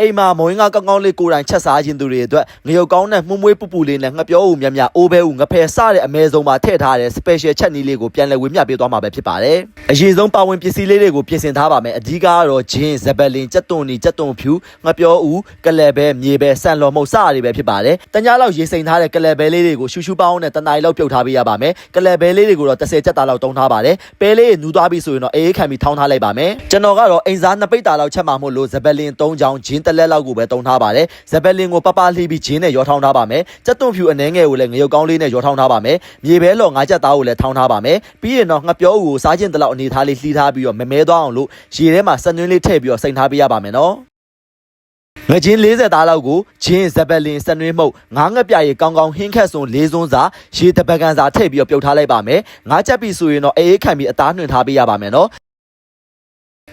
အိမ်မှာမုံငါကောင်းကောင်းလေးကိုယ်တိုင်ချက်စားခြင်းသူတွေအတွက်ငရုတ်ကောင်းနဲ့မှုမွေးပူပူလေးနဲ့ငှက်ပြောဦးမြမြအိုးဘဲဦးငဖယ်စတဲ့အမဲဆုံးမှာထည့်ထားတဲ့ special ချက်နီးလေးကိုပြန်လည်ဝေမျှပေးသွားမှာပဲဖြစ်ပါတယ်အရေးဆုံးပါဝင်ပစ္စည်းလေးတွေကိုပြင်ဆင်ထားပါမယ်အဓိကကတော့ဂျင်းဇပလင်ကြက်သွန်နီကြက်သွန်ဖြူငှက်ပြောဦးကလဲဘဲမြေဘဲဆန်လော်မုတ်စရတွေပဲဖြစ်ပါတယ်တ냐လောက်ရေစိမ်ထားတဲ့ကလဲဘဲလေးတွေကိုရှူရှူပေါင်းနဲ့တနားရီလောက်ပြုတ်ထားပေးရပါမယ်ကလဲဘဲလေးတွေကိုတော့30ချက်သားလောက်တုံးထားပါတယ်ပဲလေးနူးသွားပြီဆိုရင်တော့အေးခံပြီးထောင်းထားလိုက်ပါမယ်ကျွန်တော်ကတော့အိမ်စားနှစ်ပိတ်တာလောက်ချက်မှာမို့လို့ဇပလင်3ချောင်းဂျင်းတစ်လက်လောက်ကိုပဲတုံးထားပါတယ်ဇပလင်ကိုပပလှီးပြီးဂျင်းနဲ့ရောထောင်းထားပါမယ်ကြက်သွန်ဖြူအနှဲငယ်ကိုလည်းငရုတ်ကောင်းလေးနဲ့ရောထောင်းထားပါမယ်မြေဘဲလော်ငါးချက်သားကိုလည်းထောင်းထားပါမယ်ပြီးရင်တော့ငှက်ပြောဦးကိုစားခြင်းတလောက်အနေထားလေးလှီးထားပြီးတော့မမဲသွားအောင်လို့ရေထဲမှာစနွင်းလေးထည့်ပြီးတော့စိန်ထားပေးရပါမယ်နော်ငချင်း40သားလောက်ကိုချင်းဇပလင်စနွေးမှုတ်ငါးငှက်ပြရေကောင်းကောင်းဟင်းခက်စွန်လေးစွန်းစာရေတပကန်စာထည့်ပြီးတော့ပြုတ်ထားလိုက်ပါမယ်ငါးချက်ပြီဆိုရင်တော့အေးအေးခံပြီးအသားနှွင်ထားပေးရပါမယ်နော်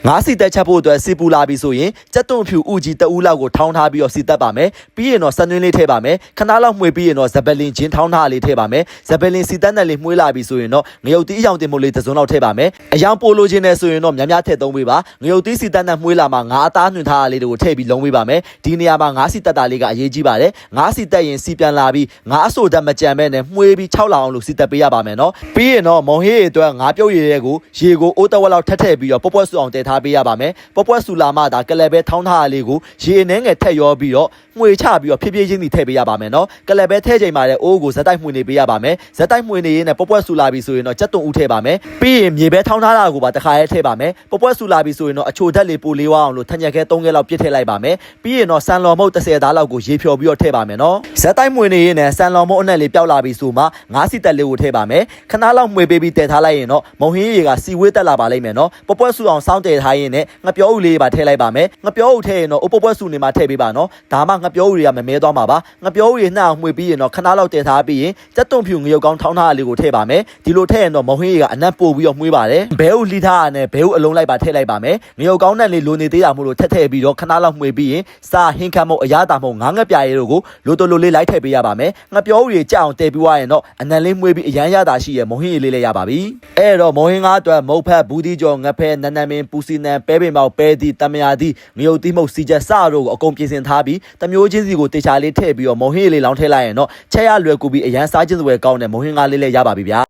ငါးစီတက်ချက်ဖို့အတွက်စီပူလာပြီဆိုရင်ကြက်သွန်ဖြူဥကြီးတအူးလောက်ကိုထောင်းထားပြီးတော့စီတက်ပါမယ်ပြီးရင်တော့စနွင်းလေးထည့်ပါမယ်ခဏလောက်မှွေပြီးရင်တော့ဇပလင်ချင်းထောင်းထားလေးထည့်ပါမယ်ဇပလင်စီတက်နဲ့လေးမှွေးလာပြီဆိုရင်တော့ငရုတ်တီးအယောင်တင်မို့လေးတစ်စုံလောက်ထည့်ပါမယ်အယောင်ပိုလိုချင်နေဆိုရင်တော့များများထည့်သုံးပေးပါငရုတ်တီးစီတက်နဲ့မှွေးလာမှငါးအသားနှွင်ထားတာလေးတွေကိုထည့်ပြီးလုံးပေးပါမယ်ဒီနေရာမှာငါးစီတက်တာလေးကအရေးကြီးပါတယ်ငါးစီတက်ရင်စီပြန်လာပြီးငါးအဆိုတက်မကြံမဲ့နဲ့မှွေးပြီး6လောင်အောင်လို့စီတက်ပေးရပါမယ်နော်ပြီးရင်တော့မုံဟေးရေအတွက်ငါးပြုတ်ရည်တွေကိုရေကိုအိုးတဝက်လောက်ထက်ထည့်ပြီးတော့ပွက်ပွက်ဆူအောင်တည်ထားပေးရပါမယ်ပွက်ပွက်ဆူလာမှဒါကလဲပဲထောင်းထားတာလေးကိုရေအနှဲငယ်ထက်ရောပြီးတော့မှွေချပြီးတော့ဖြည်းဖြည်းချင်းစီထည့်ပေးရပါမယ်နော်ကလဲပဲထည့်ချိန်မှာလည်းအိုးကိုဇက်တိုက်မှွေနေပေးရပါမယ်ဇက်တိုက်မှွေနေရင်လည်းပွက်ပွက်ဆူလာပြီဆိုရင်တော့ကြက်သွန်ဦးထည့်ပါမယ်ပြီးရင်မြေပဲထောင်းထားတာကိုပါတစ်ခါရဲထည့်ပါမယ်ပွက်ပွက်ဆူလာပြီဆိုရင်တော့အချိုဓာတ်လေးပိုလေးဝအောင်လို့ထညက်ခဲ3ခဲလောက်ပြစ်ထည့်လိုက်ပါမယ်ပြီးရင်တော့ဆန်လော်မုတ်30သားလောက်ကိုရေဖြော်ပြီးတော့ထည့်ပါမယ်နော်ဇက်တိုက်မှွေနေရင်လည်းဆန်လော်မုတ်အနက်လေးပျောက်လာပြီဆိုမှငါးစီတက်လေးကိုထည့်ပါမယ်ခဏလောက်မှွေပေးပြီးတည်ထားလိုက်ရင်တော့မုံဟင်းရေကစီဝေးတက်လာပါလိမ့်မယ်နော်ပွက်ပွက်ဆူအောင်စောင်းတည်ထားရင်လည်းငပြောဦးလေးပါထည့်လိုက်ပါမယ်ငပြောဦးထည့်ရင်တော့အပွက်ပွက်ဆူနေမှာထည့်ပေးပါနော်ဒါမှငပြောဦးတွေကမမဲသွားမှာပါငပြောဦးရေနှံ့အောင်မှွေပြီးရင်တော့ခဏလောက်တည်ထားပြီးရင်ကြက်သွန်ဖြူငရုတ်ကောင်းထောင်းထားတာလေးကိုထည့်ပါမယ်ဒီလိုထည့်ရင်တော့မုံဟင်းရေကအနက်ပို့ပြီးတော့မှွေးပါတယ်ဘဲဦးလှီထားတာနဲ့ဘဲဦးအလုံးလိုက်ပါထည့်လိုက်ပါမယ်ငရုတ်ကောင်းနဲ့လေးလိုနေသေးတာမို့လို့ထက်ထည့်ပြီးတော့ခဏလောက်မှွေပြီးရင်စားဟင်းခတ်မှုအရသာမှုငါးငက်ပြားရည်တို့ကိုလိုတိုလိုလေးလိုက်ထည့်ပေးရပါမယ်ငပြောဦးရေကြအောင်တည်ပြီးွားရင်တော့အနက်လေးမှွေပြီးအရန်ရတာရှိရမုံဟင်းရေလေးလည်းရပါပြီအဲ့တော့မုံဟင်းကားအတွက်မုတ်ဖက်ဘူးဒီကျော်ငဖဲနန်းနန်းမင်းပူစီနန်ပဲပင်ပေါပဲဒီတမယာဒီငရုတ်တိမုတ်စီချက်စတို့ကိုအကုန်ပြင်ဆင်ထားပြီးတမျိုးချင်းစီကိုတေချာလေးထည့်ပြီးတော့မုံဟင်းရေလေးလောင်းထည့်လိုက်ရင်တော့ချက်ရလွယ်ကူပြီးအရန်စားခြင်းစွဲကောင်းတဲ့မုံဟင်းကားလေးလည်းရပါပြီဗျာ